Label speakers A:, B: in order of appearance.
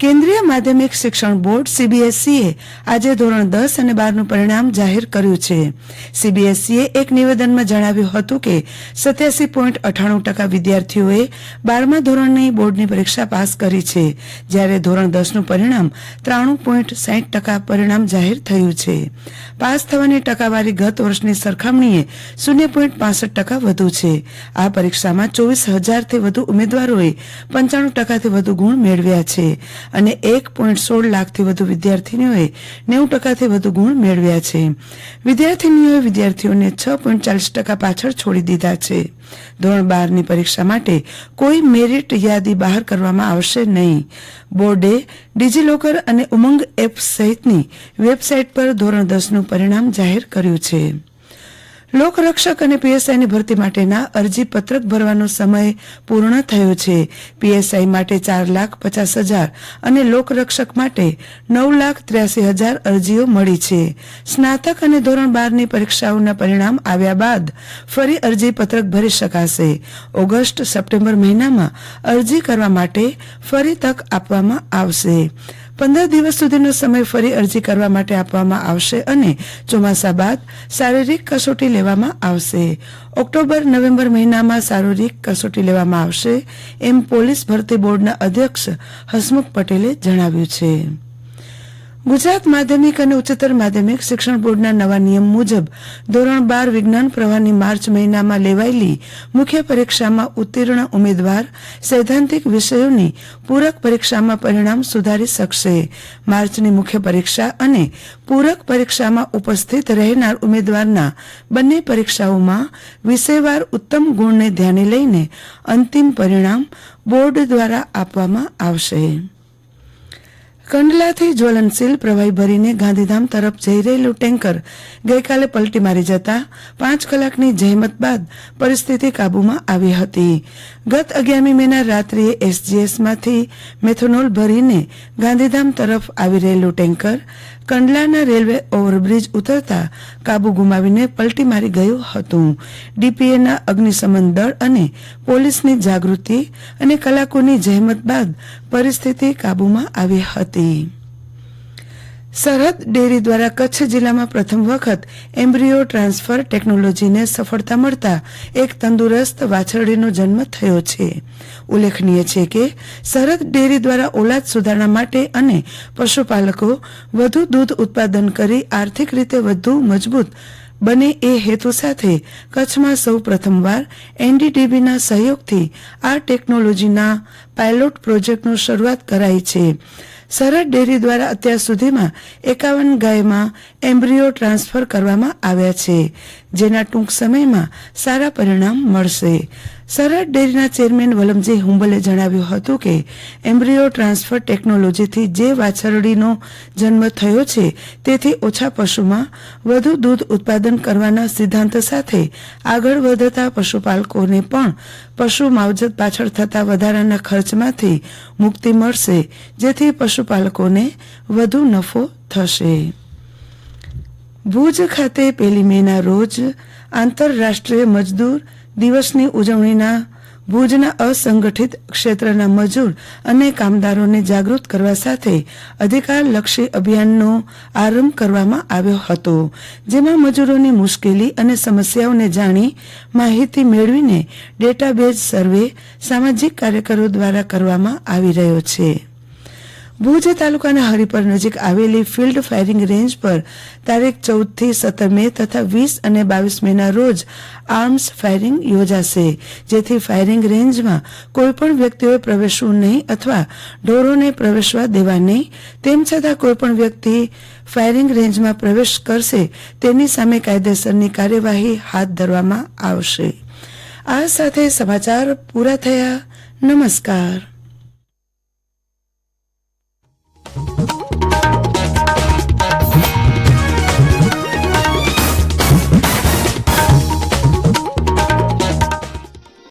A: કેન્દ્રીય માધ્યમિક શિક્ષણ બોર્ડ સીબીએસઈએ આજે ધોરણ દસ અને બારનું પરિણામ જાહેર કર્યું છે સીબીએસઈએ એક નિવેદનમાં જણાવ્યું હતું કે સત્યાસી પોઈન્ટ અઠ્ઠાણું ટકા વિદ્યાર્થીઓએ બારમા ધોરણની બોર્ડની પરીક્ષા પાસ કરી છે જ્યારે ધોરણ દસનું પરિણામ ત્રાણું પોઈન્ટ સાહીઠ ટકા પરિણામ જાહેર થયું છે પાસ થવાની ટકાવારી ગત વર્ષની સરખામણીએ શૂન્ય પોઈન્ટ પાસઠ ટકા વધુ છે આ પરીક્ષામાં ચોવીસ હજારથી વધુ ઉમેદવારોએ પંચાણું ટકાથી વધુ ગુણ મેળવ્યા છે અને એક પોઈન્ટ સોળ લાખથી વધુ વિદ્યાર્થીનીઓએ નેવું ટકાથી વધુ ગુણ મેળવ્યા છે વિદ્યાર્થીનીઓએ વિદ્યાર્થીઓને છ પોઈન્ટ ચાલીસ ટકા પાછળ છોડી દીધા છે ધોરણ બારની પરીક્ષા માટે કોઈ મેરિટ યાદી બહાર કરવામાં આવશે નહીં બોર્ડે ડિજીલોકર અને ઉમંગ એપ સહિતની વેબસાઇટ પર ધોરણ દસનું પરિણામ જાહેર કર્યું છે લોકરક્ષક અને પીએસઆઈની ભરતી માટેના અરજી પત્રક ભરવાનો સમય પૂર્ણ થયો છે પીએસઆઈ માટે ચાર લાખ પચાસ હજાર અને લોકરક્ષક માટે નવ લાખ ત્ર્યાસી હજાર અરજીઓ મળી છે સ્નાતક અને ધોરણ બારની પરીક્ષાઓના પરિણામ આવ્યા બાદ ફરી અરજી પત્રક ભરી શકાશે ઓગસ્ટ સપ્ટેમ્બર મહિનામાં અરજી કરવા માટે ફરી તક આપવામાં આવશે પંદર દિવસ સુધીનો સમય ફરી અરજી કરવા માટે આપવામાં આવશે અને ચોમાસા બાદ શારીરિક કસોટી લેવામાં આવશે ઓક્ટોબર નવેમ્બર મહિનામાં શારીરિક કસોટી લેવામાં આવશે એમ પોલીસ ભરતી બોર્ડના અધ્યક્ષ હસમુખ પટેલે જણાવ્યું છે ગુજરાત માધ્યમિક અને ઉચ્ચતર માધ્યમિક શિક્ષણ બોર્ડના નવા નિયમ મુજબ ધોરણ બાર વિજ્ઞાન પ્રવાહની માર્ચ મહિનામાં લેવાયેલી મુખ્ય પરીક્ષામાં ઉત્તીર્ણ ઉમેદવાર સૈદ્ધાંતિક વિષયોની પૂરક પરીક્ષામાં પરિણામ સુધારી શકશે માર્ચની મુખ્ય પરીક્ષા અને પૂરક પરીક્ષામાં ઉપસ્થિત રહેનાર ઉમેદવારના બંને પરીક્ષાઓમાં વિષયવાર ઉત્તમ ગુણને ધ્યાને લઈને અંતિમ પરિણામ બોર્ડ દ્વારા આપવામાં આવશે કંડલાથી જ્વલનશીલ પ્રવાહી ભરીને ગાંધીધામ તરફ જઈ રહેલું ટેન્કર ગઈકાલે પલટી મારી જતા પાંચ કલાકની જહેમત બાદ પરિસ્થિતિ કાબુમાં આવી હતી ગત અગિયારમી મેના રાત્રીએ એસજીએસમાંથી મેથેનોલ ભરીને ગાંધીધામ તરફ આવી રહેલું ટેન્કર કંડલાના રેલવે ઓવરબ્રિજ ઉતરતા કાબુ ગુમાવીને પલટી મારી ગયું હતું ડીપીએના અગ્નિશમન દળ અને પોલીસની જાગૃતિ અને કલાકોની જહેમત બાદ પરિસ્થિતિ કાબુમાં આવી હતી સરહદ ડેરી દ્વારા કચ્છ જિલ્લામાં પ્રથમ વખત એમ્બ્રીયો ટ્રાન્સફર ટેકનોલોજીને સફળતા મળતા એક તંદુરસ્ત વાછરડીનો જન્મ થયો છે ઉલ્લેખનીય છે કે સરહદ ડેરી દ્વારા ઓલાદ સુધારણા માટે અને પશુપાલકો વધુ દૂધ ઉત્પાદન કરી આર્થિક રીતે વધુ મજબૂત બને એ હેતુ સાથે કચ્છમાં સૌ પ્રથમવાર એનડીડીબીના સહયોગથી આ ટેકનોલોજીના પાયલોટ પ્રોજેક્ટનું શરૂઆત કરાઈ છે સરહદ ડેરી દ્વારા અત્યાર સુધીમાં એકાવન ગાયમાં એમ્બ્રીઓ ટ્રાન્સફર કરવામાં આવ્યા છે જેના ટૂંક સમયમાં સારા પરિણામ મળશે સરહદ ડેરીના ચેરમેન વલમજી હુંબલે જણાવ્યું હતું કે એમ્બ્રીઓ ટ્રાન્સફર ટેકનોલોજીથી જે વાછરડીનો જન્મ થયો છે તેથી ઓછા પશુમાં વધુ દૂધ ઉત્પાદન કરવાના સિદ્ધાંત સાથે આગળ વધતા પશુપાલકોને પણ પશુ માવજત પાછળ થતા વધારાના ખર્ચમાંથી મુક્તિ મળશે જેથી પશુપાલકોને વધુ નફો થશે ભુજ ખાતે પહેલી મેના રોજ આંતરરાષ્ટ્રીય મજદૂર દિવસની ઉજવણીના ભુજના અસંગઠિત ક્ષેત્રના મજૂર અને કામદારોને જાગૃત કરવા સાથે અધિકારલક્ષી અભિયાનનો આરંભ કરવામાં આવ્યો હતો જેમાં મજૂરોની મુશ્કેલી અને સમસ્યાઓને જાણી માહિતી મેળવીને ડેટાબેઝ સર્વે સામાજિક કાર્યકરો દ્વારા કરવામાં આવી રહ્યો છે ભુજ તાલુકાના હરિપર નજીક આવેલી ફિલ્ડ ફાયરિંગ રેન્જ પર તારીખ ચૌદથી સત્તર મે તથા વીસ અને બાવીસ મેના રોજ આર્મ્સ ફાયરિંગ યોજાશે જેથી ફાયરિંગ રેન્જમાં કોઈપણ વ્યક્તિઓએ પ્રવેશવું નહીં અથવા ઢોરોને પ્રવેશવા દેવા નહીં તેમ છતાં કોઈપણ વ્યક્તિ ફાયરિંગ રેન્જમાં પ્રવેશ કરશે તેની સામે કાયદેસરની કાર્યવાહી હાથ ધરવામાં આવશે આ સાથે સમાચાર પૂરા થયા નમસ્કાર